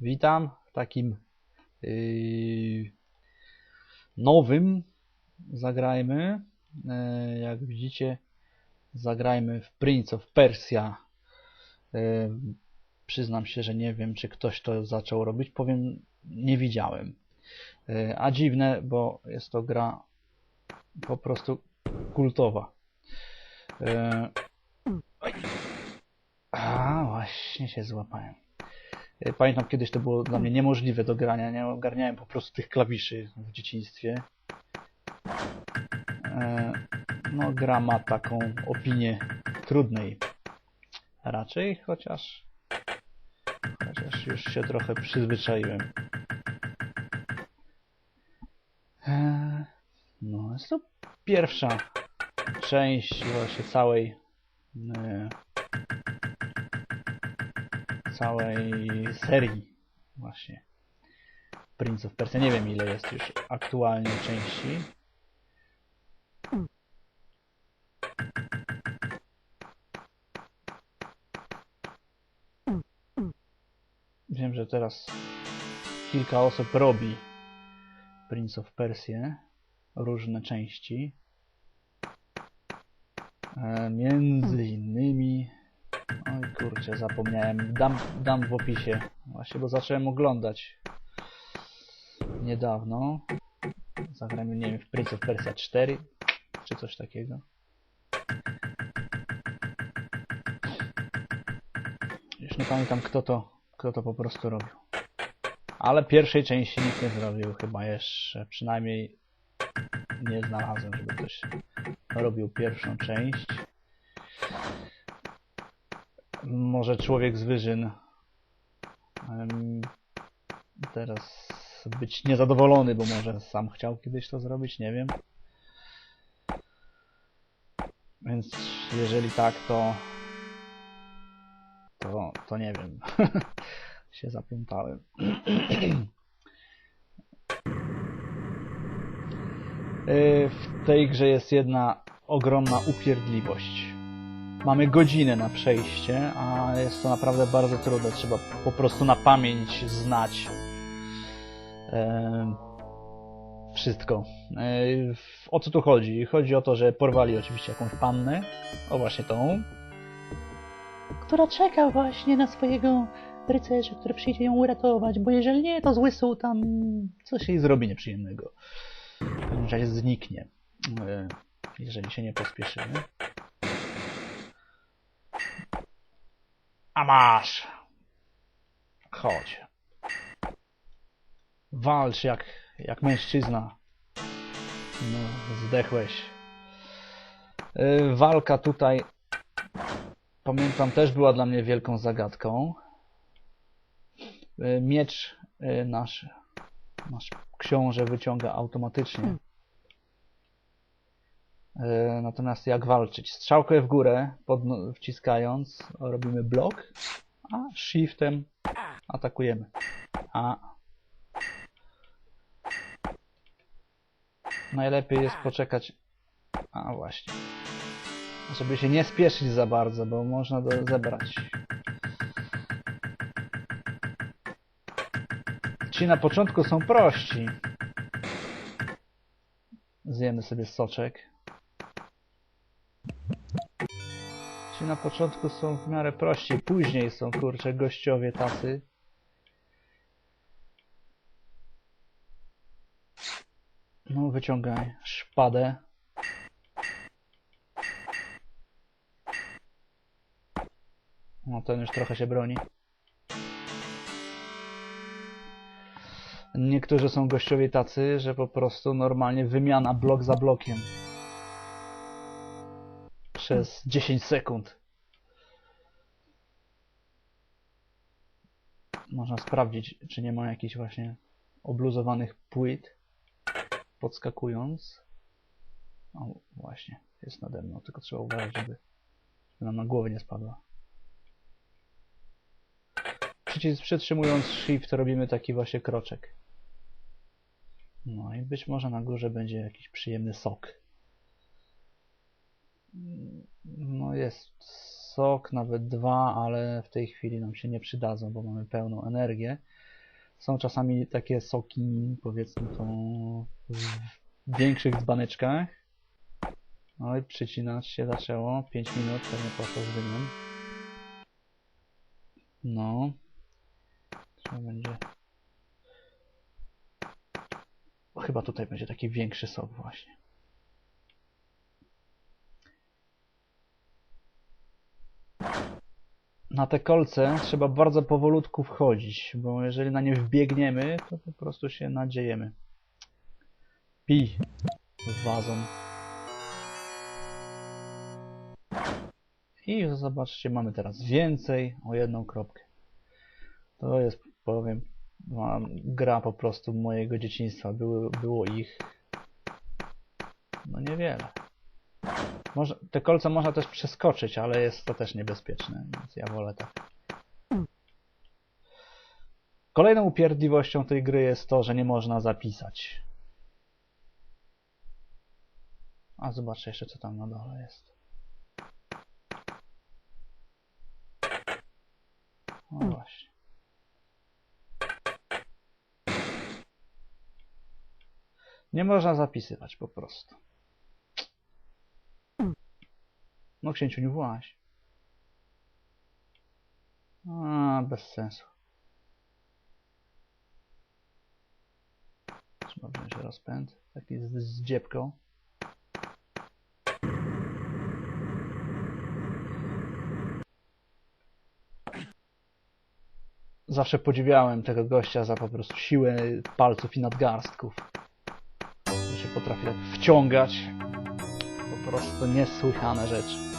Witam w takim yy, nowym zagrajmy. Yy, jak widzicie, zagrajmy w Prince of Persia. Yy, przyznam się, że nie wiem, czy ktoś to zaczął robić. Powiem, nie widziałem. Yy, a dziwne, bo jest to gra po prostu kultowa. Yy. A, właśnie się złapałem. E, Pamiętam kiedyś to było dla mnie niemożliwe do grania, nie ogarniałem po prostu tych klawiszy w dzieciństwie. E, No, gra ma taką opinię trudnej raczej, chociaż chociaż już się trochę przyzwyczaiłem. E, No, jest to pierwsza część właśnie całej całej serii właśnie Prince of Persia. Nie wiem ile jest już aktualnie części. Wiem, że teraz kilka osób robi Prince of Persia różne części. E, między innymi Oj kurczę, zapomniałem. Dam, dam w opisie. Właśnie, bo zacząłem oglądać niedawno. Zagramy, nie wiem, w Prince of Persia 4 czy coś takiego. Już nie pamiętam kto to, kto to po prostu robił. Ale pierwszej części nikt nie zrobił chyba jeszcze. Przynajmniej nie znalazłem, żeby ktoś robił pierwszą część może człowiek z wyżyn teraz być niezadowolony, bo może sam chciał kiedyś to zrobić, nie wiem. Więc jeżeli tak, to to, to nie wiem. się zaplątałem. Y, w tej grze jest jedna ogromna upierdliwość. Mamy godzinę na przejście, a jest to naprawdę bardzo trudne. Trzeba po prostu na pamięć znać em, wszystko. E, o co tu chodzi? Chodzi o to, że porwali oczywiście jakąś pannę, o właśnie tą, która czeka właśnie na swojego rycerza, który przyjdzie ją uratować, bo jeżeli nie, to zły sułtan coś jej zrobi nieprzyjemnego. W każdym razie zniknie, e, jeżeli się nie pospieszymy. A masz! Chodź. Walcz jak, jak mężczyzna. No, zdechłeś. Yy, walka tutaj, pamiętam, też była dla mnie wielką zagadką. Yy, miecz yy, nasz, nasz książę wyciąga automatycznie. Yy, Natomiast jak walczyć? Strzałkę w górę, wciskając, robimy blok, a shiftem atakujemy. A. Najlepiej jest poczekać. A właśnie. Żeby się nie spieszyć za bardzo, bo można do zebrać. Ci na początku są prości. Zjemy sobie soczek. Ci na początku są w miarę prości, później są kurcze gościowie tacy. No wyciągaj szpadę. No ten już trochę się broni. Niektórzy są gościowie tacy, że po prostu normalnie wymiana blok za blokiem przez 10 sekund. Można sprawdzić, czy nie ma jakichś właśnie obluzowanych płyt podskakując. O, właśnie, jest nade mną, tylko trzeba uważać, żeby nam na głowę nie spadła. Przycisk przytrzymując shift robimy taki właśnie kroczek. No i być może na górze będzie jakiś przyjemny sok. No jest sok, nawet dwa, ale w tej chwili nam się nie przydadzą, bo mamy pełną energię. Są czasami takie soki, powiedzmy to w większych dzbaneczkach. No i przycinać się zaczęło. 5 minut, pewnie poszło z dymem. No. Trzeba będzie... Chyba tutaj będzie taki większy sok właśnie. Na te kolce trzeba bardzo powolutku wchodzić, bo jeżeli na nie wbiegniemy, to po prostu się nadziejemy. Pij wazon. I zobaczcie, mamy teraz więcej o jedną kropkę. To jest, powiem gra po prostu mojego dzieciństwa. Było ich no niewiele. Może, te kolce można też przeskoczyć, ale jest to też niebezpieczne, więc ja wolę tak. Kolejną upierdliwością tej gry jest to, że nie można zapisać. A zobaczę jeszcze co tam na dole jest. No właśnie. Nie można zapisywać po prostu. No księciu nie właś. A, bez sensu. Trzeba wziąć rozpęd. Taki z, z dziebką. Zawsze podziwiałem tego gościa za po prostu siłę palców i nadgarstków. Że się potrafi tak wciągać. Po prostu niesłychane rzeczy.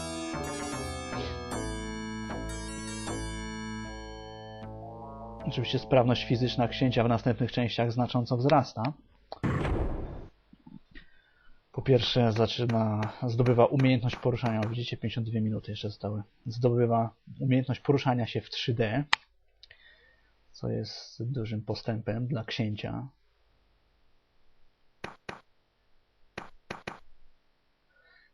Oczywiście sprawność fizyczna księcia w następnych częściach znacząco wzrasta. Po pierwsze zaczyna, zdobywa umiejętność poruszania, widzicie 52 minuty jeszcze zostały. Zdobywa umiejętność poruszania się w 3D, co jest dużym postępem dla księcia.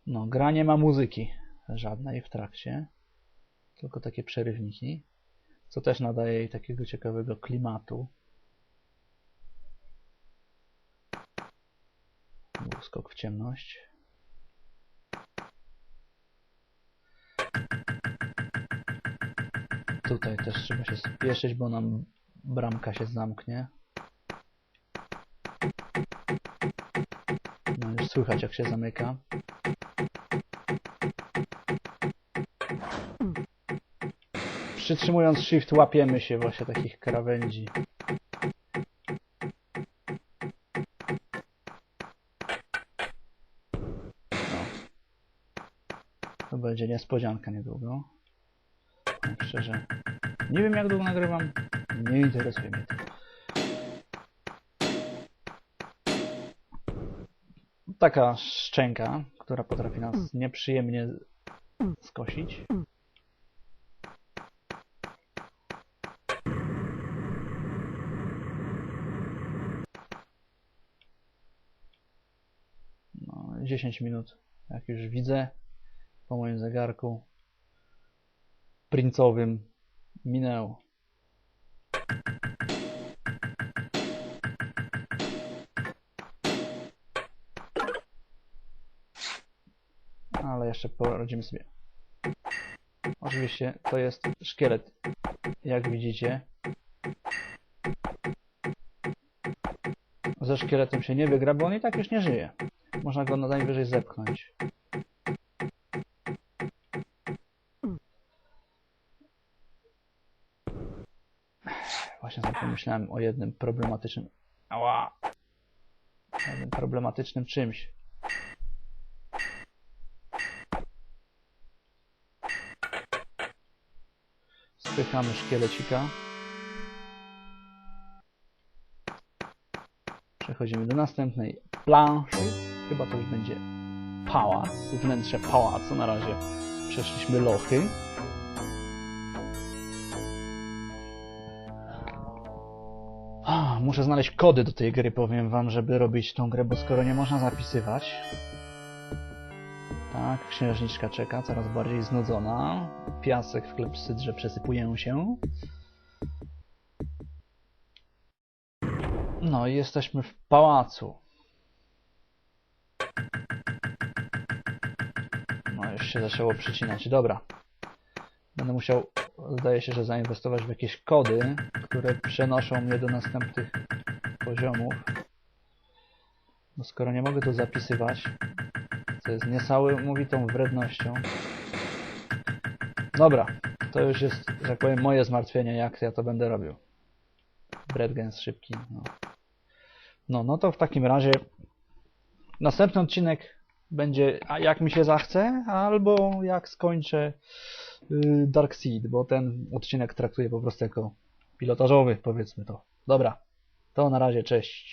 No, gra nie ma muzyki żadnej w trakcie, tylko takie przerywniki, co też nadaje jej takiego ciekawego klimatu. Skok w ciemność. Tutaj też trzeba się spieszyć, bo nam bramka się zamknie. No już słychać jak się zamyka. Przytrzymując shift łapiemy się właśnie takich krawędzi. No. To będzie niespodzianka niedługo. Szczerze. Nie wiem jak długo nagrywam. Nie interesuje mnie to. Taka szczęka, która potrafi nas nieprzyjemnie skosić. No, 10 minut, jak już widzę po moim zegarku princowym minęło. Ale jeszcze poradzimy sobie. Oczywiście to jest szkielet, jak widzicie. Ze szkieletem się nie wygra, bo on i tak już nie żyje. Można go na najwyżej zepchnąć. Właśnie sobie pomyślałem o jednym problematycznym... Ała! Jednym problematycznym czymś. Spychamy szkielecika. Przechodzimy do następnej planszy. Chyba to już będzie pałac, wnętrze pałacu. Na razie przeszliśmy lochy. A, muszę znaleźć kody do tej gry, powiem wam, żeby robić tą grę, bo skoro nie można zapisywać, Tak, księżniczka czeka, coraz bardziej znudzona. Piasek w klepsydrze przesypuje się. No i jesteśmy w pałacu. No już się zaczęło przycinać. Dobra. Będę musiał, zdaje się, że zainwestować w jakieś kody, które przenoszą mnie do następnych poziomów. No skoro nie mogę to zapisywać, co jest niesamowitą wrednością. Dobra, to już jest, że tak powiem, moje zmartwienie, jak ja to będę robił. Bredgens szybki. No. no, no to w takim razie następny odcinek będzie jak mi się zachce, albo jak skończę y, Dark Seed, bo ten odcinek traktuję po prostu jako pilotażowy, powiedzmy to. Dobra, to na razie, cześć.